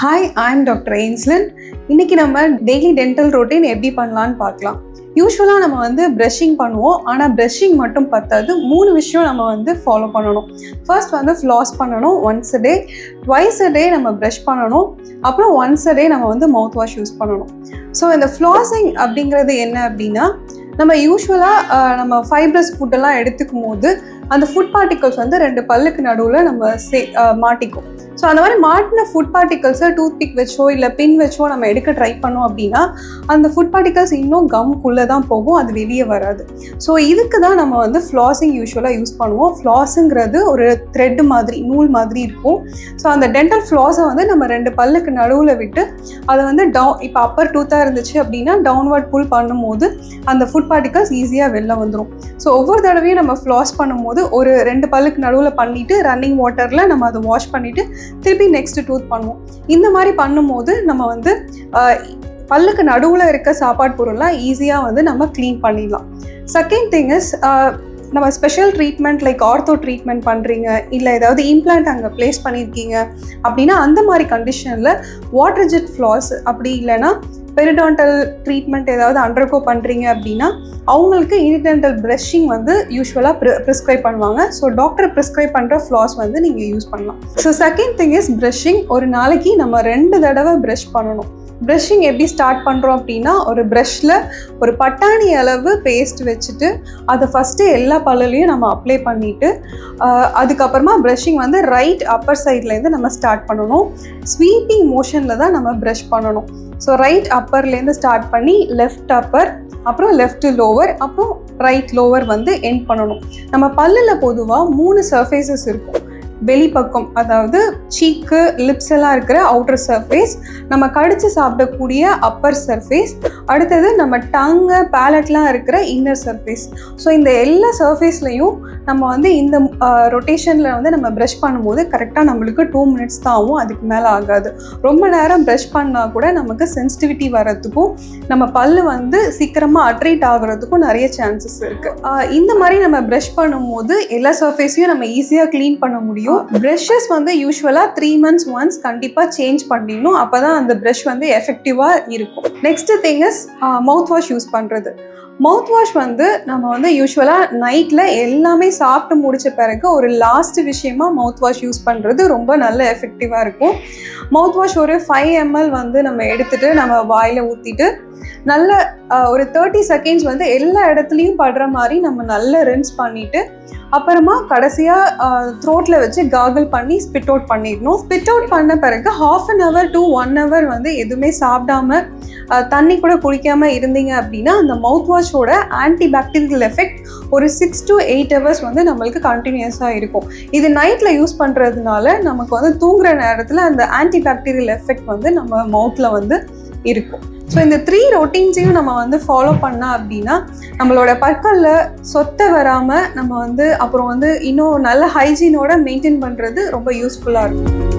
Hi I'm doctor ஏன்ஸ்லன் இன்னைக்கு நம்ம daily dental routine எப்படி பண்ணலான்னு பார்க்கலாம். யூஸ்வலாக நம்ம வந்து ப்ரஷிங் பண்ணுவோம். ஆனால் ப்ரஷிங் மட்டும் பத்தாது. மூணு விஷயம் நம்ம வந்து ஃபாலோ பண்ணணும். ஃபர்ஸ்ட் வந்து ஃப்ளாஸ் பண்ணணும் once a day twice a day நம்ம ப்ரஷ் பண்ணணும். அப்புறம் ஒன்ஸ் அ டே நம்ம வந்து மவுத் வாஷ் யூஸ் பண்ணணும். ஸோ இந்த ஃப்ளாஸிங் அப்படிங்கிறது என்ன அப்படின்னா நம்ம யூஸ்வலாக நம்ம ஃபைப்ரஸ் ஃபுட்டெல்லாம் எடுத்துக்கும் போது அந்த ஃபுட் பார்ட்டிகல்ஸ் வந்து ரெண்டு பல்லுக்கு நடுவில் நம்ம சே மாட்டிக்கும். ஸோ அந்த மாதிரி மாட்டின ஃபுட் பார்ட்டிகல்ஸை டூத் பிக் வச்சோ இல்லை பின் வச்சோ நம்ம எடுக்க ட்ரை பண்ணோம் அப்படின்னா அந்த ஃபுட் பார்ட்டிகல்ஸ் இன்னும் கம்குள்ளே தான் போகும் அது வெளியே வராது. ஸோ இதுக்கு தான் நம்ம வந்து ஃப்ளாஸிங் யூஸ்வலாக யூஸ் பண்ணுவோம். ஃப்ளாஸுங்கிறது ஒரு த்ரெட் மாதிரி நூல் மாதிரி இருக்கும். ஸோ அந்த டென்டல் ஃப்ளாஸை வந்து நம்ம ரெண்டு பல்லுக்கு நடுவில் விட்டு அதை வந்து டவுன் இப்போ அப்பர் டூத்தாக இருந்துச்சு அப்படின்னா டவுன்வர்ட் புல் பண்ணும்போது அந்த ஃபுட் பார்ட்டிகல்ஸ் ஈஸியாக வெளில வந்துடும் ஸோ ஒவ்வொரு தடவையும் நம்ம ஃப்ளாஸ் பண்ணும்போது ஒரு ரெண்டு பல்லுக்கு நடுவில் பண்ணிவிட்டு ரன்னிங் வாட்டரில் நம்ம அதை வாஷ் பண்ணிவிட்டு திருப்பி நெக்ஸ்ட் டூத் பண்ணுவோம். இந்த மாதிரி பண்ணும்போது நம்ம வந்து பல்லுக்கு நடுவில் இருக்க சாப்பாடு பொருள்லாம் ஈஸியாக வந்து நம்ம க்ளீன் பண்ணிடலாம். செகண்ட் திங் இஸ் நம்ம special treatment like ortho treatment பண்ணுறீங்க இல்லை ஏதாவது இம்ப்ளான்ட் அங்கே ப்ளேஸ் பண்ணியிருக்கீங்க அப்படின்னா அந்த மாதிரி கண்டிஷனில் வாட்டர் ஜெட் ஃப்ளாஸ் அப்படி இல்லைன்னா பெரிடான்டல் ட்ரீட்மெண்ட் ஏதாவது அண்டர்கோ பண்ணுறீங்க அப்படின்னா அவங்களுக்கு இனிடென்டல் ப்ரஷிங் வந்து யூஸ்வலாக ப்ரி ப்ரிஸ்கிரைப் பண்ணுவாங்க. ஸோ டாக்டர் ப்ரிஸ்கிரைப் பண்ணுற ஃப்ளாஸ் வந்து நீங்கள் யூஸ் பண்ணலாம். So second thing is brushing ஒரு நாளைக்கு நம்ம ரெண்டு தடவை ப்ரஷ் பண்ணணும். ப்ரஷிங் எப்படி ஸ்டார்ட் பண்ணுறோம் அப்படின்னா ஒரு ப்ரஷில் ஒரு பட்டாணி அளவு பேஸ்ட் வச்சுட்டு அதை ஃபஸ்ட்டு எல்லா பல்லுலையும் நம்ம அப்ளை பண்ணிவிட்டு அதுக்கப்புறமா ப்ரஷிங் வந்து ரைட் அப்பர் சைட்லேருந்து நம்ம ஸ்டார்ட் பண்ணணும். ஸ்வீப்பிங் மோஷனில் தான் நம்ம ப்ரஷ் பண்ணணும். ஸோ ரைட் அப்பர்லேருந்து ஸ்டார்ட் பண்ணி லெஃப்ட் அப்பர் அப்புறம் லெஃப்ட் லோவர் அப்புறம் ரைட் லோவர் வந்து எண்ட் பண்ணணும். நம்ம பல்லில் பொதுவாக மூணு சர்ஃபேசஸ் இருக்கும். வெளிப்பக்கம் அதாவது சீக்கு லிப்ஸ் எல்லாம் இருக்கிற அவுட்டர் சர்ஃபேஸ் நம்ம கடிச்சு சாப்பிடக்கூடிய அப்பர் சர்ஃபேஸ் அடுத்தது நம்ம டங்கு பேலட்லாம் இருக்கிற இன்னர் சர்ஃபேஸ் ஸோ இந்த எல்லா சர்ஃபேஸ்லையும் நம்ம வந்து இந்த ரொட்டேஷனில் வந்து நம்ம ப்ரஷ் பண்ணும்போது கரெக்டாக நம்மளுக்கு டூ மினிட்ஸ் தான் ஆகும். அதுக்கு மேலே ஆகாது. ரொம்ப நேரம் ப்ரஷ் பண்ணால் கூட நமக்கு சென்சிட்டிவிட்டி வர்றதுக்கும் நம்ம பல் வந்து சீக்கிரமாக அட்ரீட் ஆகுறதுக்கும் நிறைய சான்சஸ் இருக்குது இந்த மாதிரி நம்ம ப்ரஷ் பண்ணும்போது எல்லா சர்ஃபேஸையும் நம்ம ஈஸியாக க்ளீன் பண்ண முடியும். ப்ரஷஸ் வந்து யூஸ்வலாக த்ரீ மந்த்ஸ் ஒன்ஸ் கண்டிப்பாக சேஞ்ச் பண்ணிடணும். அப்போ தான் அந்த ப்ரஷ் வந்து எஃபெக்டிவாக இருக்கும். Next thing is mouth wash use பண்ணுறது மவுத் வாஷ் வந்து நம்ம வந்து யூஸ்வலாக நைட்டில் எல்லாமே சாப்பிட்டு முடிச்ச பிறகு ஒரு லாஸ்ட் விஷயமா மவுத் வாஷ் யூஸ் பண்ணுறது ரொம்ப நல்ல எஃபெக்டிவாக இருக்கும். மவுத் வாஷ் ஒரு ஃபைவ் எம்எல் வந்து நம்ம எடுத்துகிட்டு நம்ம வாயில் ஊற்றிட்டு நல்ல ஒரு தேர்ட்டி செகண்ட்ஸ் வந்து எல்லா இடத்துலையும் படுற மாதிரி நம்ம நல்லா ரின்ஸ் பண்ணிட்டு அப்புறமா கடைசியாக த்ரோட்டில் வச்சு காகல் பண்ணி ஸ்பிட் அவுட் பண்ணிடணும். ஸ்பிட் அவுட் பண்ண பிறகு half an hour to one hour வந்து எதுவுமே சாப்பிடாம தண்ணி கூட குடிக்காமல் இருந்தீங்க அப்படின்னா அந்த மவுத் வாஷ் வாஷோட ஆன்டி பாக்டீரியல் எஃபெக்ட் ஒரு சிக்ஸ் டு எயிட் ஹவர்ஸ் வந்து நம்மளுக்கு கண்டினியூஸாக இருக்கும். இது நைட்டில் யூஸ் பண்ணுறதுனால நமக்கு வந்து தூங்குற நேரத்தில் அந்த ஆன்டி பாக்டீரியல் எஃபெக்ட் வந்து நம்ம மவுத்தில் வந்து இருக்கும். ஸோ இந்த த்ரீ ரொட்டீன்ஸையும் நம்ம வந்து ஃபாலோ பண்ணால் அப்படின்னா நம்மளோட பற்களில் சொத்தை வராமல் நம்ம வந்து அப்புறம் வந்து இன்னும் நல்ல ஹைஜீனோட மெயின்டைன் பண்ணுறது ரொம்ப யூஸ்ஃபுல்லாக இருக்கும்.